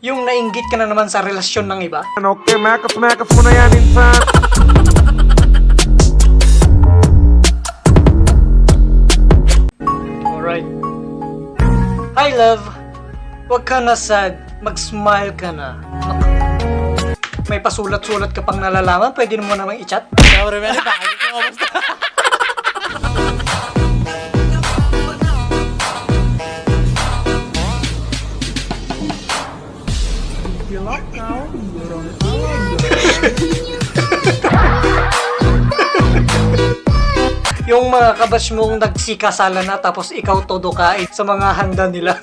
Yung nainggit ka na naman sa relasyon ng iba? Okay, mekas-mekas mo na yan, insan. Alright. Hi, love. Huwag ka na sad. Mag-smile ka na. May pasulat-sulat ka pang nalalaman, pwede mo namang i-chat. Yung mga kabash mong nagsikasala na tapos ikaw todo kain sa mga handa nila.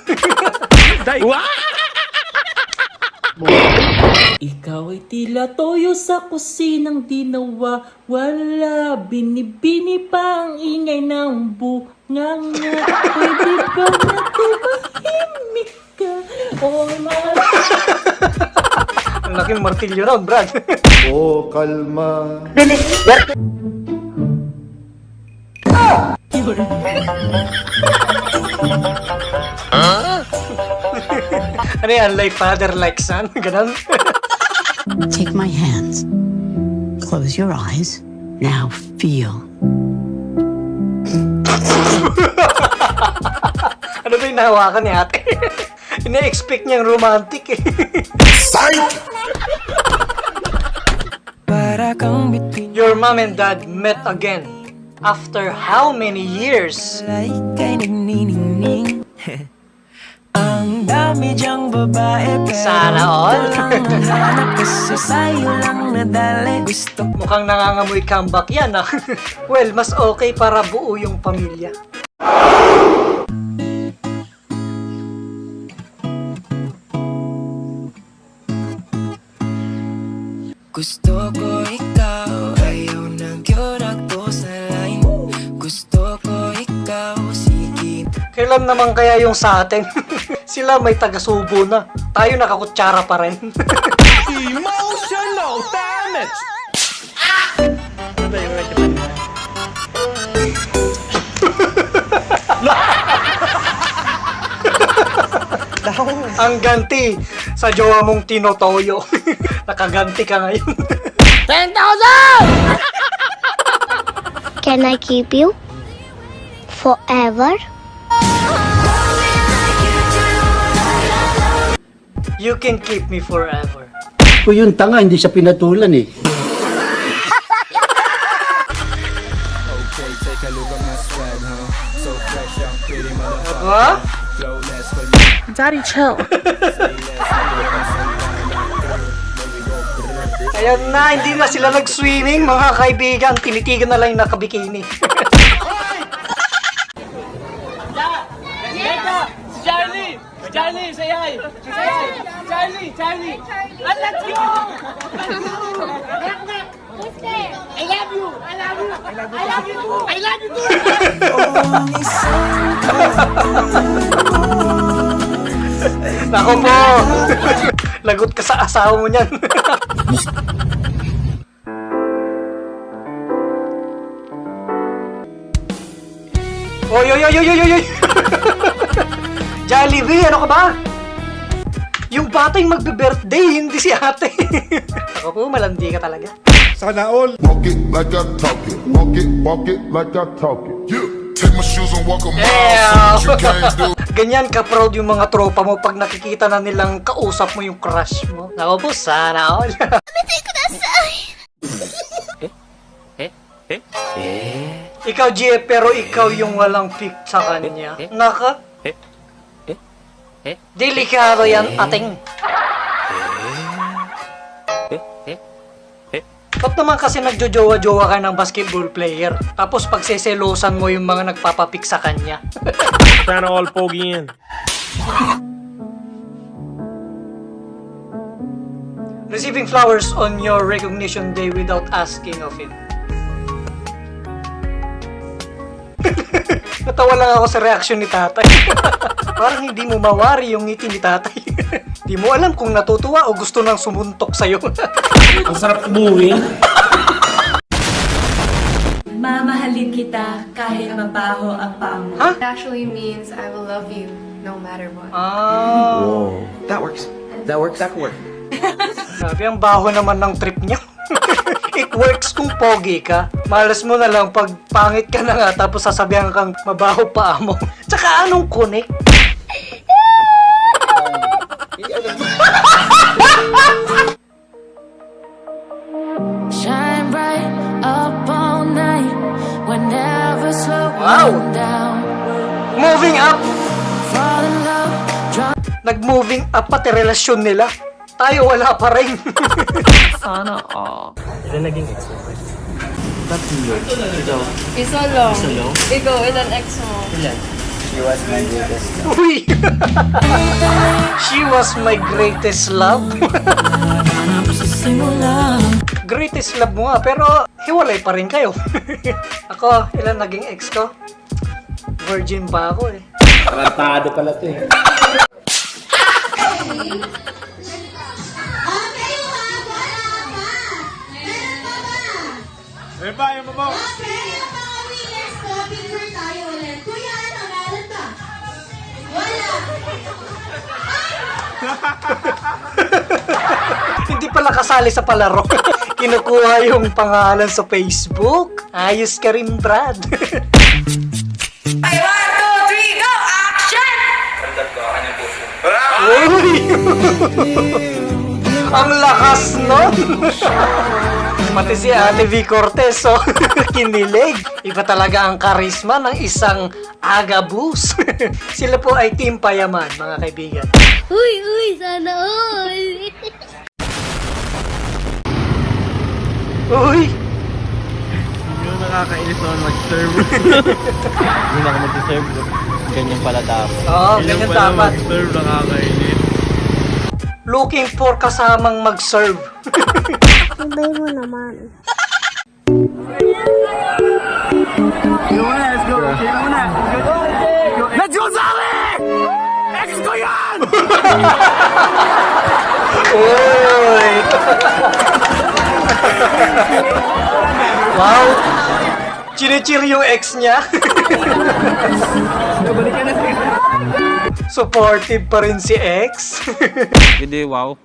Ikaw ay tila toyo sa kusinang dinawa Wala, binibini pa ang ingay ng bunganga Pwede ba na tumahimik ka? Oh, mga Ang laking martilyo nun, Brad. Oh, kalma. Ano yan? Like father, like son? Ganon? Take my hands. Close your eyes. Now feel. ano ba yung nahawakan ni ate? Ina-expect niyang romantic eh. Your mom and dad met again. After how many years? Ang dami diyang babae pero Sana all. kasi sa'yo lang nadali Gusto Mukhang nangangamoy comeback yan ah. well, mas okay para buo yung pamilya. Gusto ko Kailan naman kaya yung sa atin? Sila may taga-subo na. Tayo nakakutsara pa rin. Emotional damage! Ang ganti sa jowa mong tinotoyo. Nakaganti ka ngayon. Can I keep you forever? You can keep me forever. Kung yung tanga, hindi siya pinatulan eh. Ha? Daddy, chill. Ayan na, hindi na sila nag-swimming, mga kaibigan. Tinitigan na lang yung nakabikini. Charlie! Charlie, say hi! Say hi! Charlie! Charlie! And let's go! I love you! I love you! I love you too! I love you too! Nako po! Lagot ka sa asawa mo niyan. oy, oy, oy, oy, oy, oy, oy! Jollibee, ano ka ba? Yung bata yung magbe-birthday, hindi si ate. Ako po, malandi ka talaga. Sana all. Walk it like I talk it. Walk it, walk it like I talk it. Yeah. Take my shoes and walk a mile. You can't do. Ganyan ka-proud yung mga tropa mo pag nakikita na nilang kausap mo yung crush mo. Ako po, sana all. Ikaw, Gia, pero ikaw yung walang pick sa kanya. Naka? Delikado yan, ating. Ba't naman kasi nagjojowa-jowa ka ng basketball player? Tapos pagseselosan mo yung mga nagpapapik sa kanya. Sana all pogi yan. Receiving flowers on your recognition day without asking of it. Natawa lang ako sa reaction ni tatay. Parang hindi mo mawari yung ngiti ni tatay. Di mo alam kung natutuwa o gusto nang sumuntok sa'yo. Ang sarap umuwi. Mamahalin kita kahit mabaho ang paa mo. It actually means I will love you no matter what. ah. That works. That works? That works. Grabe, ang baho naman ng trip niya. It works kung pogi ka. Malas mo na lang pag pangit ka na nga tapos sasabihan kang mabaho pa mo. Tsaka anong connect? Shine bright up all night. We're never slowing Wow. down. Moving up! Nag-moving up pati relasyon nila. Tayo wala pa rin. Sana all. Isa lang. Ikaw, ilan ex mo? Uy! She was my greatest love. greatest love mo nga, pero hiwalay pa rin kayo. ako, ilan naging ex ko? Virgin pa ako eh. Tarantado pala to eh. Eh ba, yung mamo? Hindi pala kasali sa palaro. Kinukuha yung pangalan sa Facebook. Ayos ka rin, Brad. Uy! Ang lakas nun! Pati si Ate V. Cortez, so kinilig. Iba talaga ang karisma ng isang agabus. Sila po ay Team Payaman, mga kaibigan. Uy, uy, sana all. Uy! Yung nakakainis naman mag-serve. Hindi na ako mag-serve. Ganyan pala dapat. Oo, ganyan dapat. mag-serve, nakakainis. Looking for kasamang mag-serve. Sabay mo naman. Uy! wow! Chinichir yung ex niya. Supportive pa rin si ex. Hindi, wow.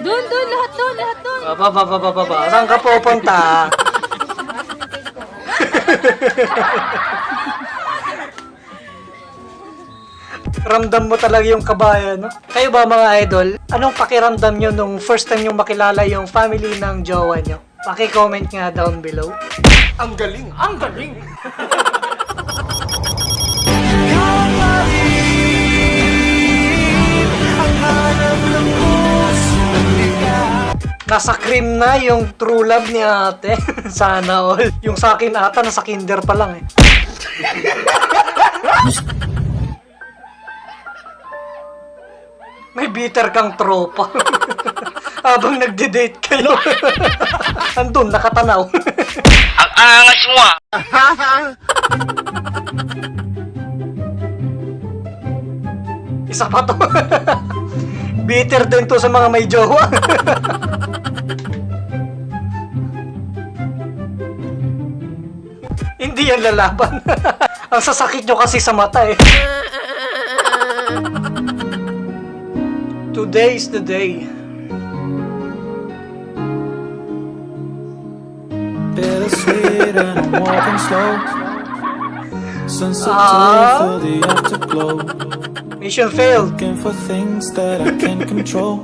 Doon, doon, lahat doon, lahat doon. Baba, baba, baba, baba. Saan ka pupunta? Ramdam mo talaga yung kabayan, no? Kayo ba mga idol, anong pakiramdam nyo nung first time nyo makilala yung family ng jowa nyo? Paki-comment nga down below. Ang galing! Ang galing! Nasa cream na yung true love ni ate. Sana all. Yung sa akin ata, nasa kinder pa lang eh. May bitter kang tropa. Habang nagde-date kayo. Andun, nakatanaw. Ang angas mo ah! Isa pa to. Bitter din to sa mga may jowa. Hindi yan lalaban. Ang sasakit nyo kasi sa mata eh. Today is the day. Bittersweet and I'm walking slow. Sensitive Ah. for the afterglow. Mission failed. Looking for things that I can't control.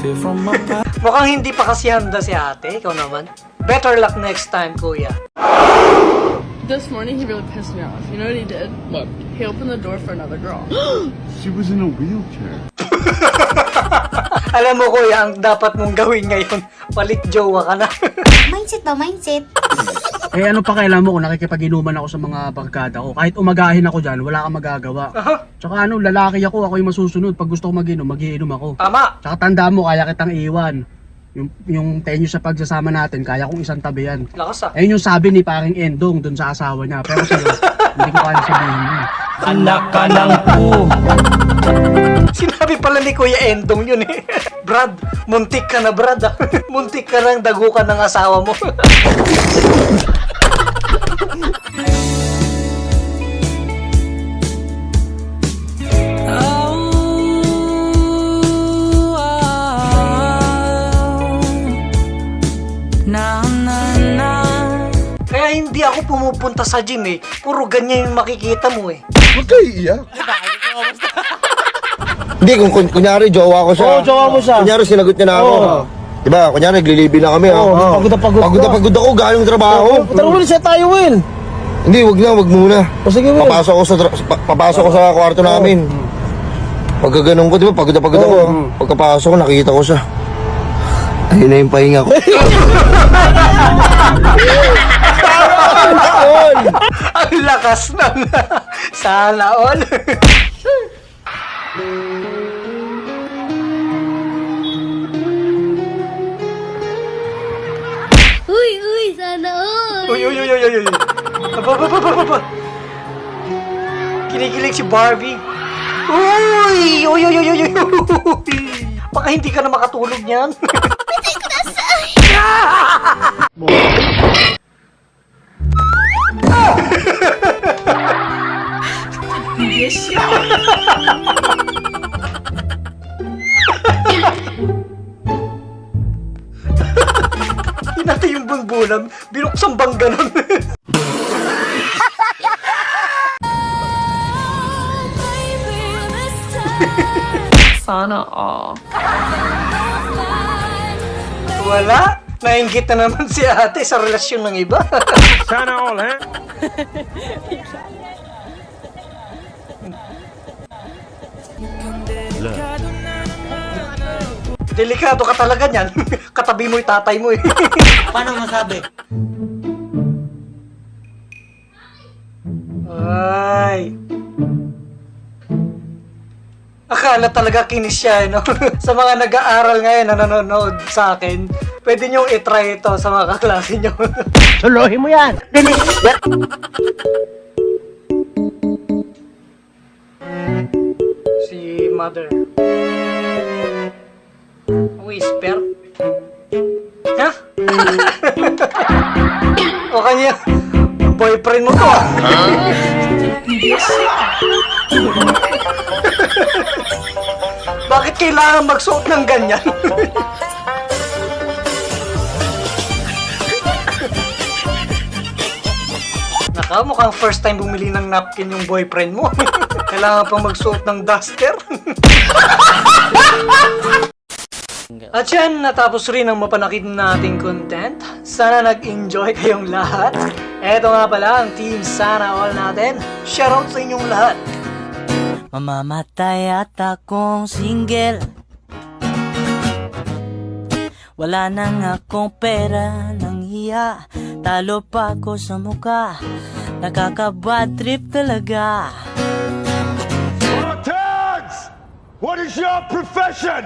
Fear from my past. Mukhang hindi pa kasi handa si ate. Ikaw naman. Better luck next time, kuya. This morning he really pissed me off. You know what he did? What? He opened the door for another girl. She was in a wheelchair. Alam mo, kuya, ang dapat mong gawin ngayon, palit jowa ka na. Mindset ba, mindset? Eh ano pa kailan mo kung nakikipag-inuman ako sa mga barkada ko? Kahit umagahin ako dyan, wala kang magagawa. Tsaka ano, lalaki ako, ako yung masusunod. Pag gusto ko mag-inom, magiinom ako. Tama. Tsaka tandaan mo, kaya kitang iwan. Yung, yung tenyo sa pagsasama natin, kaya kong isang tabi yan. Lakas ah. Ayun yung sabi ni paring Endong dun sa asawa niya. Pero sa'yo, hindi ko kaya sabihin yun. Anak ka ng pu! Sinabi pala ni Kuya Endong yun eh. Brad, muntik ka na Brad ah. Muntik ka nang dagukan ng asawa mo. Pumupunta sa gym eh, puro ganyan yung makikita mo eh. Huwag kayo iiyak. Hindi, kung kun- kunyari, jowa ko siya. Oo, jowa mo siya. Kunyari, sinagot niya na ako. Oo. Diba, kunyari, naglilibi na kami. Oo, ha? pagod na pagod Pagod na ka. pagod ako, galing trabaho. Tara, Will, set tayo, Will. Hindi, wag na, wag muna. O sige, Will. Papasok ko sa, tra- pa- papasok ko sa kwarto namin. Pagka ganun ko, di ba, pagod na pagod ako. Pagkapasok ko, nakita ko siya. Ayun na yung pahinga ko. Ang lakas ng sana all. Uy, uy, sana all. Uy, uy, uy, uy, uy, uy. Aba, aba, aba, aba, aba. Kinikilig si Barbie. Uy! Uy, uy, uy, uy, uy. Baka hindi ka na makatulog niyan. Hinati yung bunbunan, binuksan bang ganun? Sana all. Wala. Nainggit na naman si ate sa relasyon ng iba. Sana all, ha? Delikado ka talaga niyan. Katabi mo yung tatay mo eh. Paano masabi? Ay. Akala talaga kinis siya, eh, no? sa mga nag-aaral ngayon na nanonood sa akin, pwede nyo itry ito sa mga kaklase nyo. Suluhin mo yan. si mother. Whisper? Ha? o kanya, boyfriend mo to ah. Bakit kailangan magsuot ng ganyan? Naka, mukhang first time bumili ng napkin yung boyfriend mo. Kailangan pang magsuot ng duster. At yan, natapos rin ang mapanakit nating content. Sana nag-enjoy kayong lahat. Eto nga pala ang Team Sana All natin. Shoutout sa inyong lahat. Mamamatay at akong single Wala nang akong pera ng hiya Talo pa ako sa muka Nakakabad trip talaga is your profession?